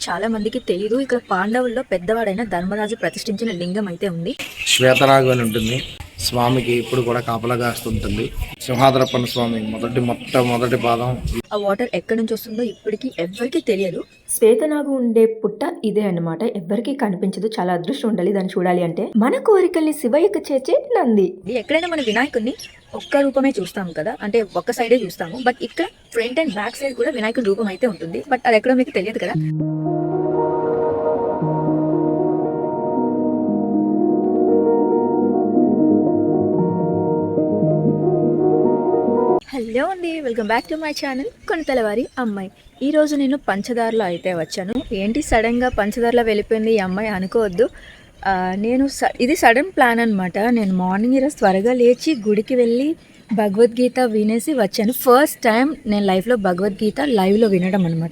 చాలా మందికి తెలియదు ఇక్కడ పాండవుల్లో పెద్దవాడైన ధర్మరాజు ప్రతిష్ఠించిన లింగం అయితే ఉంది. శ్వేతనాగు అని ఉంటుంది. స్వామికి ఇప్పుడు కూడా కాపలా కాస్తుంటుంది. సింహాద్రప్పన్న స్వామి మొదటి మొట్టమొదటి పాదం. ఆ వాటర్ ఎక్కడి నుంచి వస్తుందో ఇప్పటికీ ఎవరికి తెలియదు. శ్వేతనాగు ఉండే పుట్ట ఇదే అన్నమాట. ఎవరికి కనిపించదు. చాలా అదృష్టం ఉండాలి దాన్ని చూడాలి అంటే. మన కోరికల్ని శివయ్యకు చేర్చే నంది. ఎక్కడైనా మన వినాయకుడిని ఒక్క రూపమే చూస్తాం కదా. అంటే ఒక్క సైడే చూస్తాము. బట్ ఇక్కడ ఫ్రంట్ అండ్ బ్యాక్ సైడ్ కూడా వినాయకుడి రూపం అయితే ఉంటుంది. బట్ అది ఎక్కడో మీకు తెలియదు కదా. హలో అండి welcome back to my channel కొనతలవారి అమ్మాయి. ఈరోజు నేను పంచదారలో అయితే వచ్చాను. ఏంటి సడన్గా పంచదారలో వెళ్ళిపోయింది ఈ అమ్మాయి అనుకోవద్దు. నేను స- ఇది సడన్ ప్లాన్ అనమాట నేను మార్నింగ్ ఈరోజు త్వరగా లేచి గుడికి వెళ్ళి భగవద్గీత వినేసి వచ్చాను. ఫస్ట్ టైం నేను లైఫ్లో భగవద్గీత లైవ్లో వినడం అనమాట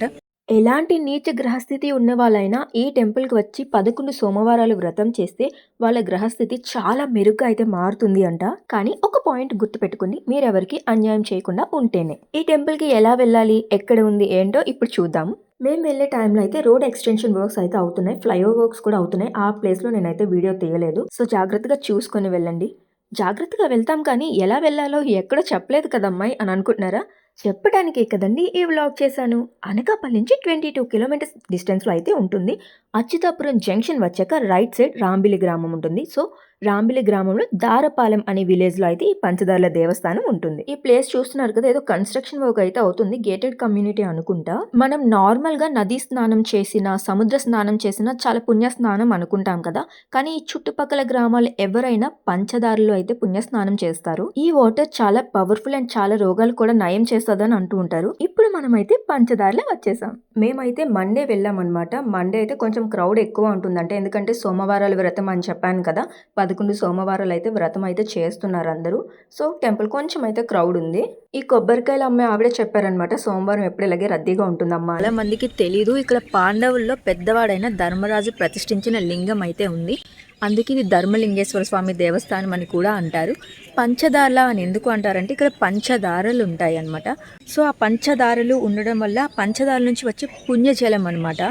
ఎలాంటి నీచ గ్రహస్థితి ఉన్నవాళ్ళైనా ఈ టెంపుల్కి వచ్చి పదకొండు సోమవారాలు వ్రతం చేస్తే వాళ్ళ గ్రహస్థితి చాలా మెరుగ్గా అయితే మారుతుంది అంట. కానీ ఒక పాయింట్ గుర్తుపెట్టుకుని మీరెవరికి అన్యాయం చేయకుండా ఉంటేనే. ఈ టెంపుల్కి ఎలా వెళ్ళాలి? ఎక్కడ ఉంది? ఏంటో ఇప్పుడు చూద్దాము మేము వెళ్ళే టైంలో అయితే రోడ్ ఎక్స్టెన్షన్ వర్క్స్ అయితే అవుతున్నాయి. ఫ్లైఓవర్ వర్క్స్ కూడా అవుతున్నాయి. ఆ ప్లేస్లో నేనైతే వీడియో తీయలేదు. సో జాగ్రత్తగా చూసుకొని వెళ్ళండి. జాగ్రత్తగా వెళ్తాం కానీ ఎలా వెళ్ళాలో ఎక్కడో చెప్పలేదు కదమ్మాయి అని అనుకుంటున్నారా? చెప్పడానికే కదండి ఈ వ్లాగ్ చేశాను. అనకాపల్లి నుంచి ట్వంటీ టూ కిలోమీటర్స్ డిస్టెన్స్లో అయితే ఉంటుంది. అచ్యుతాపురం జంక్షన్ వచ్చాక రైట్ సైడ్ రాంబిలి గ్రామం ఉంటుంది. సో రాంబిలి గ్రామంలో దారపాలెం అనే విలేజ్లో అయితే ఈ పంచదార్ల దేవస్థానం ఉంటుంది. ఈ ప్లేస్ చూస్తున్నారు కదా ఏదో కన్స్ట్రక్షన్ వర్క్ అయితే అవుతుంది. గేటెడ్ కమ్యూనిటీ అనుకుంటా. మనం నార్మల్గా నదీ స్నానం చేసిన సముద్ర స్నానం చేసిన చాలా పుణ్య స్నానం అనుకుంటాం కదా. కానీ ఈ చుట్టుపక్కల గ్రామాలు ఎవరైనా పంచదారలో అయితే పుణ్య స్నానం చేస్తారు. ఈ వాటర్ చాలా పవర్ఫుల్ అండ్ చాలా రోగాలు కూడా నయం చేస్తుందని అంటూ ఉంటారు. ఇప్పుడు మనమైతే పంచదారులే వచ్చేసాం. మేమైతే మండే వెళ్ళాం అనమాట మండే అయితే కొంచెం క్రౌడ్ ఎక్కువ ఉంటుందంటే ఎందుకంటే సోమవారాల వ్రతం అని చెప్పాను కదా పదకొండు సోమవారాలు అయితే వ్రతం అయితే చేస్తున్నారు అందరూ సో టెంపుల్ కొంచెం అయితే క్రౌడ్ ఉంది ఈ కొబ్బరికాయలు అమ్మాయి ఆవిడ చెప్పారనమాట సోమవారం ఎప్పుడు ఇలాగే రద్దీగా ఉంటుందమ్మా చాలా మందికి తెలీదు ఇక్కడ పాండవుల్లో పెద్దవాడైన ధర్మరాజు ప్రతిష్ఠించిన లింగం అయితే ఉంది. అందుకే ఇది ధర్మలింగేశ్వర స్వామి దేవస్థానం అని కూడా అంటారు. పంచదార అని ఎందుకు అంటారంటే ఇక్కడ పంచదారలు ఉంటాయి అన్నమాట సో ఆ పంచదారలు ఉండడం వల్ల ఆ పంచదార నుంచి వచ్చే పుణ్యజలం అనమాట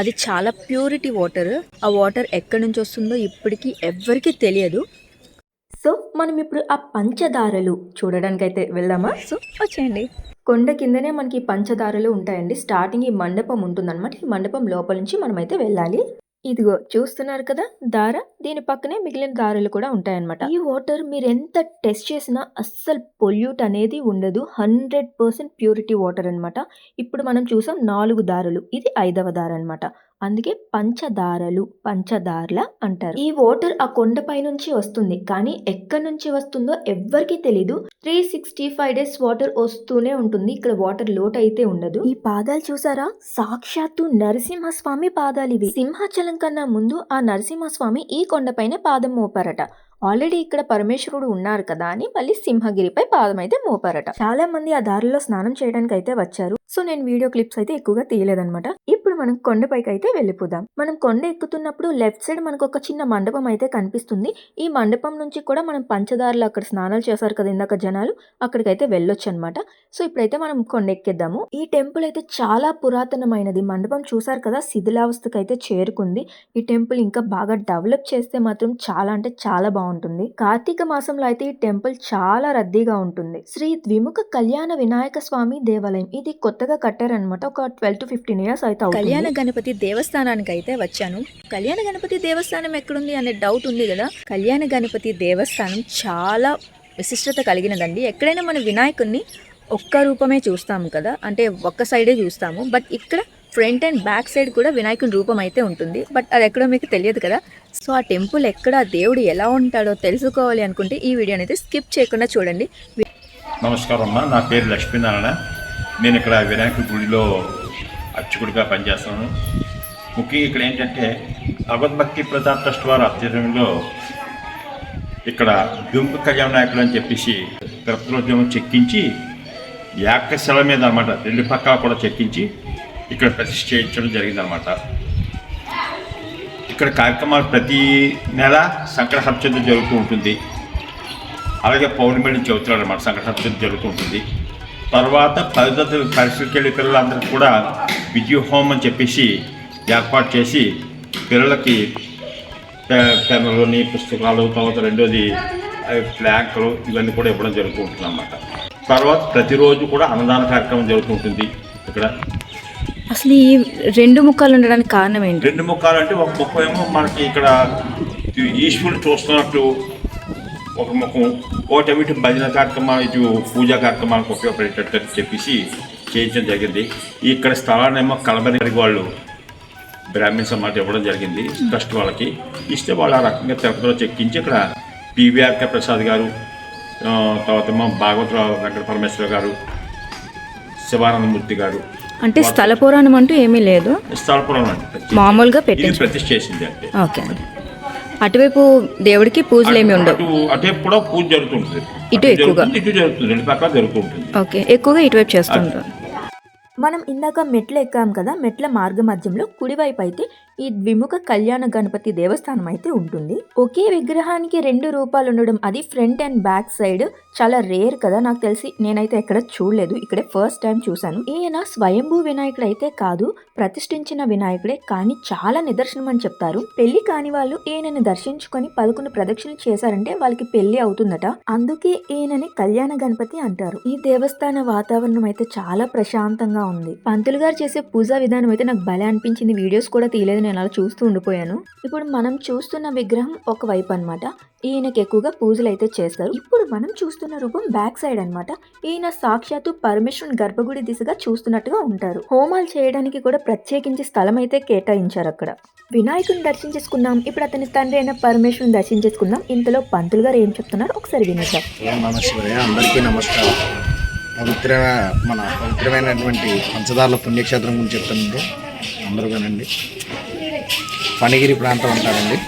అది చాలా ప్యూరిటీ వాటర్. ఆ వాటర్ ఎక్కడి నుంచి వస్తుందో ఇప్పటికీ ఎవ్వరికీ తెలియదు. సో మనం ఇప్పుడు ఆ పంచదారలు చూడడానికి అయితే వెళ్దామా? సో వచ్చేయండి. కొండ కిందనే మనకి పంచదారలు ఉంటాయండి. స్టార్టింగ్ ఈ మండపం ఉంటుందన్నమాట. ఈ మండపం లోపల నుంచి మనమైతే వెళ్ళాలి. ఇదిగో చూస్తున్నారు కదా దార? దీని పక్కనే మిగిలిన దారులు కూడా ఉంటాయన్నమాట. ఈ వాటర్ మీరు ఎంత టెస్ట్ చేసినా అస్సలు పొల్యూట్ అనేది ఉండదు. హండ్రెడ్ పర్సెంట్ ప్యూరిటీ వాటర్ అన్నమాట. ఇప్పుడు మనం చూసాం నాలుగు దారులు. ఇది ఐదవ దార అన్నమాట. అందుకే పంచదారలు పంచదార్ల అంటారు. ఈ వాటర్ ఆ కొండపై నుంచి వస్తుంది కానీ ఎక్కడి నుంచి వస్తుందో ఎవ్వరికి తెలీదు. Three sixty five days water వస్తూనే ఉంటుంది ఇక్కడ వాటర్ లోట్ అయితే ఉండదు. ఈ పాదాలు చూసారా? సాక్షాత్తు నరసింహస్వామి పాదాలు ఇవి. సింహాచలం కన్నా ముందు ఆ నరసింహస్వామి ఈ కొండపైన పాదం మోపారట. ఆల్రెడీ ఇక్కడ పరమేశ్వరుడు ఉన్నారు కదా అని మళ్ళీ సింహగిరిపై పాదం అయితే మోపారట. చాలా మంది ఆ దారిలో స్నానం చేయడానికి అయితే వచ్చారు. సో నేను వీడియో క్లిప్స్ అయితే ఎక్కువగా తీయలేదనమాట ఇప్పుడు మనం కొండపైకి అయితే వెళ్ళిపోదాం. మనం కొండ ఎక్కుతున్నప్పుడు లెఫ్ట్ సైడ్ మనకు ఒక చిన్న మండపం అయితే కనిపిస్తుంది. ఈ మండపం నుంచి కూడా మనం పంచదారులు అక్కడ స్నానాలు చేశారు కదా ఇందాక జనాలు అక్కడికైతే వెళ్ళొచ్చు అనమాట సో ఇప్పుడైతే మనం కొండ ఎక్కేద్దాము. ఈ టెంపుల్ అయితే చాలా పురాతనమైనది. మండపం చూసారు కదా శిథిలావస్థకు అయితే చేరుకుంది. ఈ టెంపుల్ ఇంకా బాగా డెవలప్ చేస్తే మాత్రం చాలా అంటే చాలా బాగుంటుంది. కార్తీక మాసంలో అయితే ఈ టెంపుల్ చాలా రద్దీగా ఉంటుంది. శ్రీ ద్విముఖ కళ్యాణ వినాయక స్వామి దేవాలయం. ఇది కొత్త కొత్తగా కట్టారనమాట ఒక ట్వెల్వ్ టు ఫిఫ్టీన్ ఇయర్స్ అయితే కళ్యాణ గణపతి దేవస్థానానికి అయితే వచ్చాను. కళ్యాణ గణపతి దేవస్థానం ఎక్కడుంది అనే డౌట్ ఉంది కదా. కళ్యాణ గణపతి దేవస్థానం చాలా విశిష్టత కలిగినదండి. ఎక్కడైనా మన వినాయకుడిని ఒక్క రూపమే చూస్తాము కదా. అంటే ఒక్క సైడే చూస్తాము. బట్ ఇక్కడ ఫ్రంట్ అండ్ బ్యాక్ సైడ్ కూడా వినాయకుని రూపం అయితే ఉంటుంది. బట్ అది ఎక్కడో మీకు తెలియదు కదా. సో ఆ టెంపుల్ ఎక్కడ దేవుడు ఎలా ఉంటాడో తెలుసుకోవాలి అనుకుంటే ఈ వీడియోని అయితే స్కిప్ చేయకుండా చూడండి. నమస్కారం అమ్మా. నా పేరు లక్ష్మీనారాయణ. నేను ఇక్కడ వినాయక గుడిలో అర్చకుడిగా పనిచేస్తాను. ముఖ్యంగా ఇక్కడ ఏంటంటే భగవద్భక్తి ప్రతాప్ ట్రస్ట్ వారి ఆధ్వర్యంలో ఇక్కడ దుంపు కళ్యాణ నాయకులు అని చెప్పేసి గర్భోద్యమం చెక్కించి యాకశల మీద అనమాట రెండు పక్కల కూడా చెక్కించి ఇక్కడ ప్రతిష్ఠ చేయించడం జరిగిందనమాట ఇక్కడ కార్యక్రమాలు ప్రతి నెల సంకట సప్చంతి జరుగుతూ ఉంటుంది. అలాగే పౌర్ణమి నుంచి అవుతున్నాడు అనమాట సంఘటన జరుగుతూ ఉంటుంది. తర్వాత పద్ధతి పరిస్థితికి వెళ్ళి పిల్లలందరికీ కూడా విద్యు హోమ్ అని చెప్పేసి ఏర్పాటు చేసి పిల్లలకి పెన్నులని పుస్తకాలు తర్వాత రెండోది అవి ఫ్లాగ్లు ఇవన్నీ కూడా ఇవ్వడం జరుగుతూ ఉంటుంది అన్నమాట. తర్వాత ప్రతిరోజు కూడా అన్నదాన కార్యక్రమం జరుగుతుంటుంది ఇక్కడ. అసలు ఈ రెండు ముక్కలు ఉండడానికి కారణం ఏంటి? రెండు ముఖాలు అంటే ఒక ముఖం ఏమో మనకి ఇక్కడ ఈశ్వరుడు చూస్తున్నట్టు ఒక ఇటు భజన కార్యక్రమాలు ఇటు పూజా కార్యక్రమాలకు ఉపయోగపడేటట్టు చెప్పేసి చేయించడం జరిగింది ఇక్కడ స్థలాన్ని ఏమో కలబరి వాళ్ళు బ్రాహ్మిన్స్ అన్నమాట ఇవ్వడం జరిగింది ట్రస్ట్ వాళ్ళకి ఇస్తే వాళ్ళు ఆ రకంగా తిరుపతిలో చెక్కించి ఇక్కడ పివిఆర్కే ప్రసాద్ గారు తర్వాత భాగవతరావు వెంకట పరమేశ్వర గారు శివానందమూర్తి గారు అంటే స్థల పురాణం అంటూ ఏమీ లేదు అండి ప్రత్యేక. మామూలుగా ఇది పెట్టించు ప్రతిష్ఠ చేసింది అంటే ఓకే అండి అటువైపు దేవుడికి పూజలు ఏమి ఉండవు. అటు కూడా పూజ జరుగుతుంటుంది. ఇటు ఎక్కువగా. ఇటు జరుగుతుంది రెండు పక్కల జరుగుతుంటుంది. ఓకే ఎక్కువగా ఇటువైపు చేస్తుంటారు మనం ఇందాక మెట్లు ఎక్కాం కదా మెట్ల మార్గ మధ్యంలో కుడివైపు అయితే ఈ ద్విముఖ కళ్యాణ గణపతి దేవస్థానం అయితే ఉంటుంది. ఒకే విగ్రహానికి రెండు రూపాలు ఉండడం అది ఫ్రంట్ అండ్ బ్యాక్ సైడ్ చాలా రేర్ కదా నాకు తెలిసి. నేనైతే ఎక్కడ చూడలేదు ఇక్కడే ఫస్ట్ టైం చూశాను. ఈయన స్వయంభూ వినాయకుడు అయితే కాదు ప్రతిష్ఠించిన వినాయకుడే కానీ చాలా నిదర్శనం అని చెప్తారు. పెళ్ళి కాని వాళ్ళు ఈయనని దర్శించుకొని పదకొండు ప్రదక్షిణలు చేశారంటే వాళ్ళకి పెళ్ళి అవుతుందట. అందుకే ఈయనని కళ్యాణ గణపతి అంటారు. ఈ దేవస్థాన వాతావరణం అయితే చాలా ప్రశాంతంగా ఉంది. పంతులు గారు చేసే పూజా విధానం అయితే నాకు భలే అనిపించింది. వీడియోస్ కూడా తీయలేదు నేను అలా చూస్తూ ఉండిపోయాను. ఇప్పుడు మనం చూస్తున్న విగ్రహం ఒక వైపు అనమాట ఈయనకి ఎక్కువగా పూజలు అయితే చేస్తారు. ఇప్పుడు మనం చూస్తున్న రూపం బ్యాక్ సైడ్ అన్నమాట. ఈయన సాక్షాత్తు పరమేశ్వరుని గర్భగుడి దిశగా చూస్తున్నట్టుగా ఉంటారు. హోమాలు చేయడానికి కూడా ప్రత్యేకించి స్థలం అయితే కేటాయించారు అక్కడ. వినాయకుని దర్శించేసుకున్నాం. ఇప్పుడు అతని తండ్రి అయిన పరమేశ్వరుని దర్శించేసుకుందాం. ఇంతలో పంతులు గారు ఏం చెప్తున్నారు? ఒకసారి వినేద్దాం. అందరికీ నమస్కారం. పవిత్ర మన పవిత్రమైనటువంటి పంచదారుల పుణ్యక్షేత్రం గురించి చెప్తున్నారు. అందరూ కానండి పనిగిరి ప్రాంతం అంటారండి.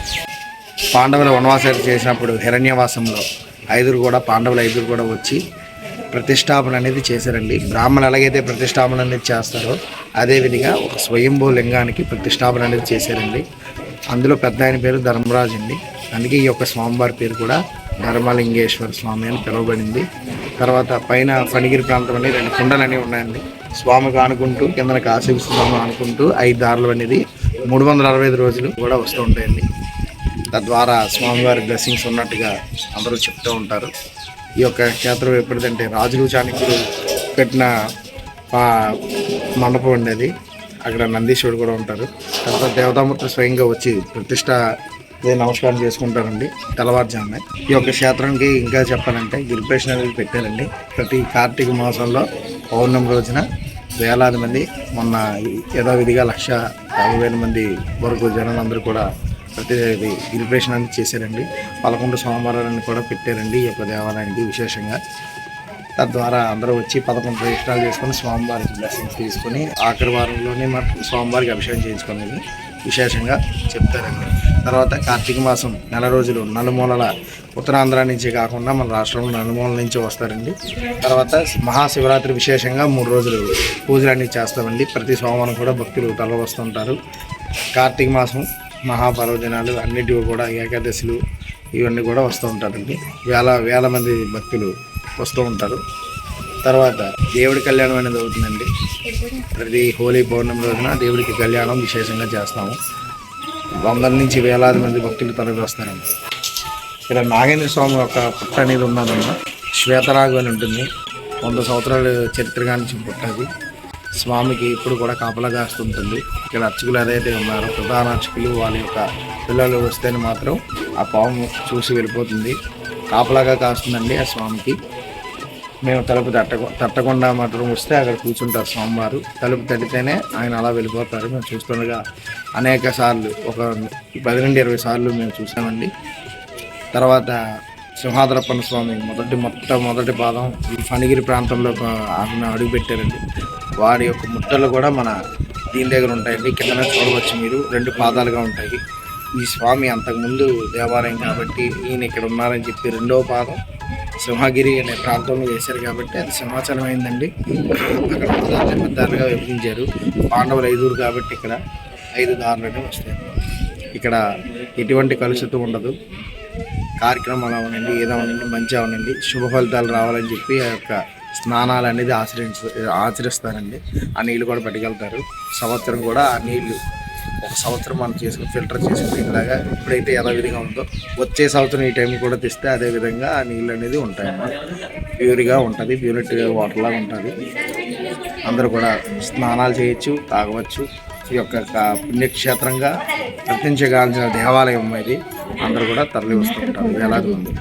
పాండవుల వనవాసాలు చేసినప్పుడు హిరణ్యవాసంలో ఐదురు కూడా పాండవులు ఐదురు కూడా వచ్చి ప్రతిష్టాపన అనేది చేశారండి. బ్రాహ్మణులు ఎలాగైతే ప్రతిష్టాపన అనేది చేస్తారో అదేవిధంగా ఒక స్వయంభూ లింగానికి ప్రతిష్టాపన అనేది చేశారండి. అందులో పెద్ద ఆయన పేరు ధర్మరాజు అండి. అందుకే ఈ యొక్క స్వామివారి పేరు కూడా ధర్మలింగేశ్వర స్వామి అని పిలువబడింది. తర్వాత పైన ఫణిగిరి ప్రాంతం అనేది రెండు కుండలు అనేవి ఉన్నాయండి. స్వామికి ఆనుకుంటూ కిందన కాశీ స్వామి ఆనుకుంటూ ఐదు దారులు అనేది మూడు వందల అరవై ఐదు రోజులు కూడా వస్తూ ఉంటాయండి. తద్వారా స్వామివారి బ్లెస్సింగ్స్ ఉన్నట్టుగా అందరూ చెప్తూ ఉంటారు. ఈ యొక్క క్షేత్రం ఎప్పటిదంటే రాజులు చాణక్యులు పెట్టిన మండపం అండి అది. అక్కడ నందీశ్వరుడు కూడా ఉంటారు. తర్వాత దేవతామూర్తి స్వయంగా వచ్చి ప్రతిష్ట నమస్కారం చేసుకుంటారండి తెల్లవారుజామున. ఈ యొక్క క్షేత్రానికి ఇంకా చెప్పాలంటే గిరిపేషన్ అనేది పెట్టారండి. ప్రతి కార్తీక మాసంలో పౌర్ణమి రోజున వేలాది మంది మొన్న యథావిధిగా లక్ష యాభై వేల మంది వరకు జనాలందరూ కూడా ప్రతి గిరిపేషన్ అనేది చేశారండి. పదకొండు సోమవారాలను కూడా పెట్టారండి ఈ యొక్క దేవాలయానికి విశేషంగా. తద్వారా అందరూ వచ్చి పదకొండు ప్రదక్షిణాలు చేసుకొని స్వామివారికి బ్లెస్సింగ్స్ తీసుకొని ఆఖరి వారంలోనే మాత్రం స్వామివారికి అభిషేకం చేయించుకునేది. విశేషంగా చెప్తారండి. తర్వాత కార్తీక మాసం నెల రోజులు నలుమూలల ఉత్తరాంధ్ర నుంచి కాకుండా మన రాష్ట్రంలో నలుమూలల నుంచి వస్తారండి. తర్వాత మహాశివరాత్రి విశేషంగా మూడు రోజులు పూజలు అన్నీ చేస్తామండి. ప్రతి సోమవారం కూడా భక్తులు తల వస్తుంటారు. కార్తీక మాసం మహాపర్వదినాలు అన్నిటివి కూడా ఏకాదశులు ఇవన్నీ కూడా వస్తూ ఉంటారండి. వేల వేల మంది భక్తులు వస్తూ ఉంటారు. తర్వాత దేవుడి కళ్యాణం అనేది అవుతుందండి. ప్రతి హోలీ పౌర్ణమి రోజున దేవుడికి కళ్యాణం విశేషంగా చేస్తాము. వందల నుంచి వేలాది మంది భక్తులు తరలి వస్తారండి. ఇక్కడ నాగేంద్ర స్వామి యొక్క పుట్ట అనేది ఉన్నదన్న శ్వేతరాగు అని ఉంటుంది. వంద సంవత్సరాల చరిత్ర నుంచి పుట్టది స్వామికి ఇప్పుడు కూడా కాపలా కాస్తుంటుంది. ఇక్కడ అర్చకులు ఏదైతే ఉన్నారో ప్రధాన అర్చకులు వాళ్ళ యొక్క పిల్లలు వస్తేనే మాత్రం ఆ పాము చూసి వెళ్ళిపోతుంది. కాపలాగా కాస్తుందండి ఆ స్వామికి. మేము తలుపు తట్ట తట్టకుండా మాత్రం వస్తే అక్కడ కూర్చుంటారు స్వామివారు. తలుపు తట్టితేనే ఆయన అలా వెళ్ళిపోతారు. మేము చూస్తుండగా అనేక సార్లు ఒక పది నుండి ఇరవై సార్లు మేము చూసామండి. తర్వాత సింహాద్రప్పన్న స్వామి మొదటి మొట్ట మొదటి పాదం ఈ ఫణిగిరి ప్రాంతంలో ఆయన అడుగుపెట్టారండి. వారి వాడి యొక్క ముట్టలు కూడా మన దీని దగ్గర ఉంటాయండి. కిందనే చూడవచ్చు మీరు. రెండు పాదాలుగా ఉంటాయి. ఈ స్వామి అంతకుముందు దేవాలయం కాబట్టి ఈయన ఇక్కడ ఉన్నారని చెప్పి రెండవ పాదం సింహగిరి అనే ప్రాంతంలో వేశారు కాబట్టి అది సింహాచలం అయిందండి అక్కడ దారులుగా విభజించారు. పాండవులు ఐదుగురు కాబట్టి ఇక్కడ ఐదు దారులనే వస్తాయి. ఇక్కడ ఎటువంటి కలుషితం ఉండదు. కార్యక్రమాలు అవనండి ఏదో అవనండి మంచి అవనండి శుభ ఫలితాలు రావాలని చెప్పి ఆ యొక్క స్నానాలు అనేది ఆచరించ ఆచరిస్తారండి. ఆ నీళ్ళు కూడా పట్టుకెళ్తారు. సంవత్సరం కూడా ఆ నీళ్ళు ఒక సంవత్సరం మనం చేసుకుని ఫిల్టర్ చేసుకుని ఇలాగా ఇప్పుడైతే విధంగా ఉందో వచ్చే సంవత్సరం ఈ టైం కూడా తెస్తే అదే విధంగా ఆ నీళ్ళు అనేది ఉంటాయి ప్యూర్గా ఉంటుంది ప్యూరిట్ వాటర్ లాగా ఉంటుంది. అందరూ కూడా స్నానాలు చేయొచ్చు తాగవచ్చు. ఈ యొక్క పుణ్యక్షేత్రంగా ప్రతించగాల్సిన దేవాలయం ఇది. అందరూ కూడా తరలి వస్తుంటారు వేలాది ఉంది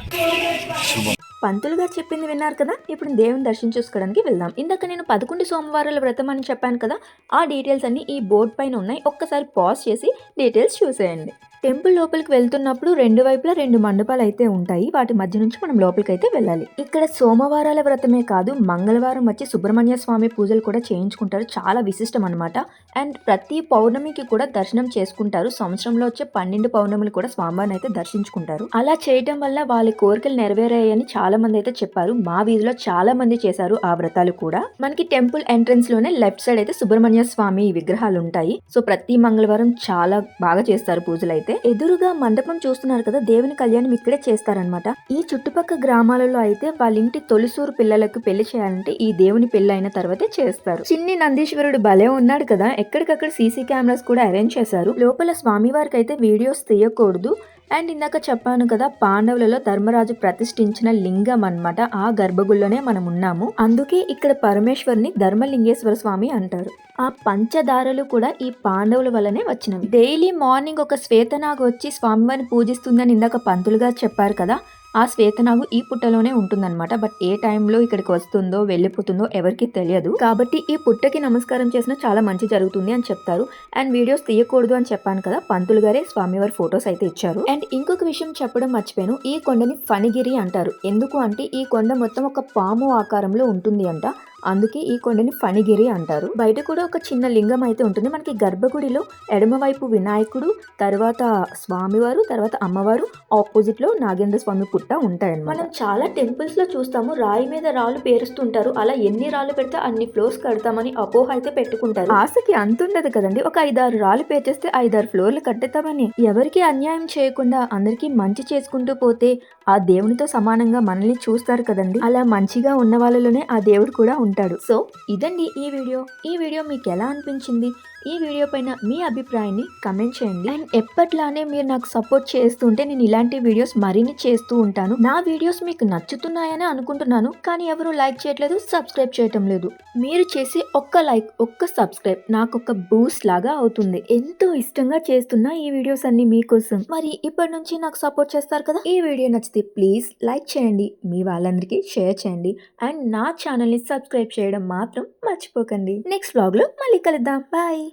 పంతులు గారు చెప్పింది విన్నారు కదా? ఇప్పుడు దేవుని దర్శనం చూసుకోవడానికి వెళ్దాం. ఇందాక నేను పదకొండు సోమవారాల వ్రతం అని చెప్పాను కదా? ఆ డీటెయిల్స్ అన్ని ఈ బోర్డ్ పైన ఉన్నాయి. ఒక్కసారి పాజ్ చేసి డీటెయిల్స్ చూసేయండి. టెంపుల్ లోపలికి వెళ్తున్నప్పుడు రెండు వైపులా రెండు మండపాలు అయితే ఉంటాయి. వాటి మధ్య నుంచి మనం లోపలికి అయితే వెళ్ళాలి. ఇక్కడ సోమవారాల వ్రతమే కాదు మంగళవారం వచ్చి సుబ్రహ్మణ్య స్వామి పూజలు కూడా చేయించుకుంటారు. చాలా విశిష్టం అనమాట అండ్ ప్రతి పౌర్ణమికి కూడా దర్శనం చేసుకుంటారు. సంవత్సరంలో వచ్చే పన్నెండు పౌర్ణములు కూడా స్వామివారిని అయితే దర్శించుకుంటారు. అలా చేయడం వల్ల వాళ్ళ కోరికలు నెరవేరాయని చాలా మంది అయితే చెప్పారు. మా వీధిలో చాలా మంది చేశారు ఆ వ్రతాలు కూడా. మనకి టెంపుల్ ఎంట్రన్స్లోనే లెఫ్ట్ సైడ్ అయితే సుబ్రహ్మణ్య స్వామి విగ్రహాలు ఉంటాయి. సో ప్రతి మంగళవారం చాలా బాగా చేస్తారు పూజలు అయితే. ఎదురుగా మండపం చూస్తున్నారు కదా దేవుని కళ్యాణం ఇక్కడే చేస్తారనమాట ఈ చుట్టుపక్కల గ్రామాలలో అయితే వాళ్ళ ఇంటి తొలిసూరు పిల్లలకు పెళ్ళి చేయాలంటే ఈ దేవుని పెళ్ళి అయిన తర్వాతే చేస్తారు. చిన్ని నందీశ్వరుడు భలే ఉన్నాడు కదా ఎక్కడికక్కడ సీసీ కెమెరాస్ కూడా అరేంజ్ చేశారు. లోపల స్వామివారికి అయితే వీడియోస్ తీయకూడదు. అండ్ ఇందాక చెప్పాను కదా పాండవులలో ధర్మరాజు ప్రతిష్ఠించిన లింగం అన్నమాట. ఆ గర్భగుడిలోనే మనం ఉన్నాము. అందుకే ఇక్కడ పరమేశ్వరుని ధర్మలింగేశ్వర స్వామి అంటారు. ఆ పంచదారలు కూడా ఈ పాండవుల వల్లనే వచ్చినవి. డైలీ మార్నింగ్ ఒక శ్వేతనాగ వచ్చి స్వామివారిని పూజిస్తుందని ఇందాక పంతులుగా చెప్పారు కదా ఆ శ్వేతనాగు ఈ పుట్టలోనే ఉంటుందన్నమాట. బట్ ఏ టైంలో ఇక్కడికి వస్తుందో వెళ్ళిపోతుందో ఎవరికి తెలియదు. కాబట్టి ఈ పుట్టకి నమస్కారం చేసినా చాలా మంచి జరుగుతుంది అని చెప్తారు. అండ్ వీడియోస్ తీయకూడదు అని చెప్పాను కదా పంతులు గారే స్వామివారి ఫొటోస్ అయితే ఇచ్చారు. అండ్ ఇంకొక విషయం చెప్పడం మర్చిపోయాను. ఈ కొండని ఫణిగిరి అంటారు. ఎందుకు అంటే ఈ కొండ మొత్తం ఒక పాము ఆకారంలో ఉంటుంది అంట. అందుకే ఈ కొండని ఫణిగిరి అంటారు. బయట కూడా ఒక చిన్న లింగం అయితే ఉంటుంది. మనకి గర్భగుడిలో ఎడమవైపు వినాయకుడు తర్వాత స్వామివారు తర్వాత అమ్మవారు ఆపోజిట్లో నాగేంద్ర స్వామి పుట్ట ఉంటాయన్నమాట. మనం చాలా టెంపుల్స్లో చూస్తాము. రాయి మీద రాళ్ళు పేరుస్తుంటారు. అలా ఎన్ని రాళ్ళు పెడితే అన్ని ఫ్లోర్స్ కడతామని అపోహ అయితే పెట్టుకుంటారు. ఆశకి అంతుండదు కదండి. ఒక ఐదారు రాళ్ళు పేర్చేస్తే ఐదారు ఫ్లోర్లు కట్టేతామని ఎవరికి అన్యాయం చేయకుండా అందరికీ మంచి చేసుకుంటూ పోతే ఆ దేవునితో సమానంగా మనల్ని చూస్తారు కదండి. అలా మంచిగా ఉన్న వాళ్ళలోనే ఆ దేవుడు కూడా ఉంటాడు. సో ఇదండి ఈ వీడియో. ఈ వీడియో మీకు ఎలా అనిపించింది? ఈ వీడియో పైన మీ అభిప్రాయాన్ని కమెంట్ చేయండి. అండ్ ఎప్పట్లానే మీరు నాకు సపోర్ట్ చేస్తుంటే నేను ఇలాంటి వీడియోస్ మరిన్ని చేస్తూ ఉంటాను. నా వీడియోస్ మీకు నచ్చుతున్నాయని అనుకుంటున్నాను. కానీ ఎవరు లైక్ చేయట్లేదు సబ్స్క్రైబ్ చేయటం లేదు. మీరు చేసే ఒక్క లైక్ ఒక్క సబ్స్క్రైబ్ నాకు ఒక బూస్ట్ లాగా అవుతుంది. ఎంతో ఇష్టంగా చేస్తున్నా ఈ వీడియోస్ అన్ని మీకోసం. మరి ఇప్పటి నుంచి నాకు సపోర్ట్ చేస్తారు కదా? ఈ వీడియో నచ్చితే ప్లీజ్ లైక్ చేయండి. మీ వాళ్ళందరికీ షేర్ చేయండి. అండ్ నా ఛానల్ని సబ్స్క్రైబ్ చేయడం మాత్రం మర్చిపోకండి. నెక్స్ట్ వ్లాగ్లో మళ్ళీ కలుద్దాం. బాయ్